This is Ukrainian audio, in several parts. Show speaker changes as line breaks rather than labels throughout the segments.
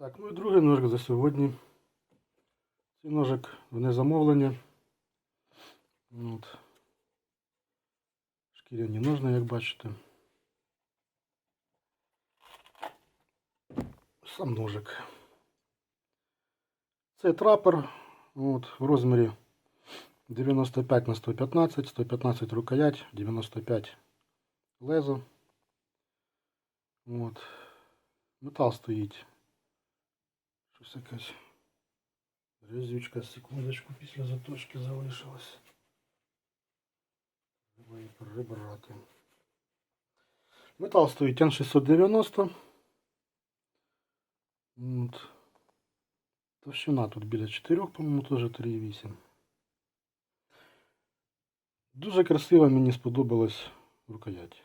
Так, ну і другий ножик за сьогодні. Цей ножик вне замовлення. От. Шкіряні ножни, як бачите. Сам ножик. Це трапер от, в розмірі 95 на 115, 115 рукоять, 95 лезо. От. Метал стоїть. Щось якась грязючка, секундочку, після заточки залишилась. Треба її прибрати. Метал стоїть N690. От. Товщина тут біля 4, по-моєму, теж 3,8. Дуже красиво мені сподобалась рукоять.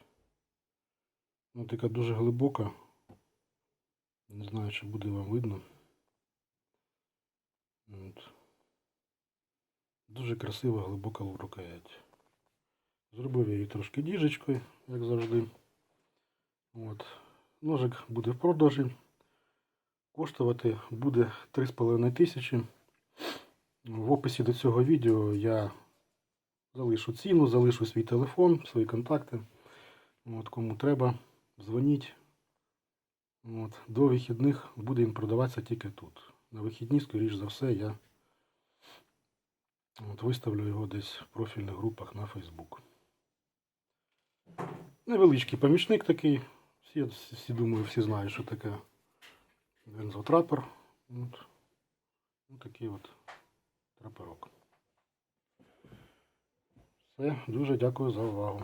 Вона така дуже глибока. Не знаю, чи буде вам видно. От. Дуже красива глибока рукоять. Зробив її трошки діжечкою, як завжди. От. Ножик буде в продажі. Коштувати буде 3,5 тисячі. В описі до цього відео я залишу ціну, залишу свій телефон, свої контакти. От, кому треба, дзвоніть. От, до вихідних буде він продаватися тільки тут. На вихідні, скоріш за все, я от, виставлю його десь в профільних групах на Facebook. Невеличкий помічник такий. Всі, всі думаю, всі знають, що таке бензотрапер. От. Ось такий от траперок. Все, дуже дякую за увагу.